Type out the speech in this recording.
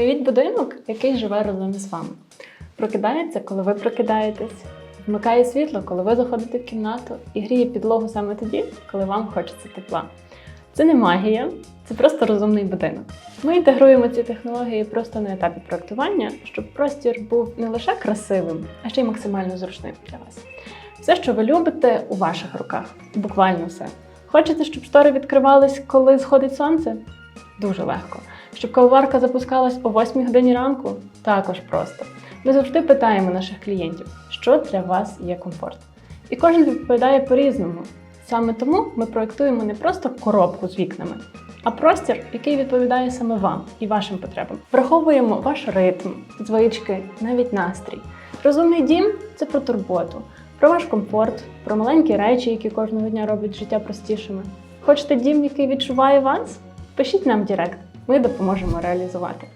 Уявіть будинок, який живе разом із вами. Прокидається, коли ви прокидаєтесь, вмикає світло, коли ви заходите в кімнату, і гріє підлогу саме тоді, коли вам хочеться тепла. Це не магія, це просто розумний будинок. Ми інтегруємо ці технології просто на етапі проектування, щоб простір був не лише красивим, а ще й максимально зручним для вас. Все, що ви любите, у ваших руках, буквально все. Хочете, щоб штори відкривались, коли сходить сонце? Дуже легко. Щоб кавоварка запускалась о 8 годині ранку? Також просто. Ми завжди питаємо наших клієнтів, що для вас є комфорт. І кожен відповідає по-різному. Саме тому ми проєктуємо не просто коробку з вікнами, а простір, який відповідає саме вам і вашим потребам. Враховуємо ваш ритм, звички, навіть настрій. Розумний дім це про турботу, про ваш комфорт, про маленькі речі, які кожного дня роблять життя простішими. Хочете дім, який відчуває вас? Пишіть нам в Директ, ми допоможемо реалізувати.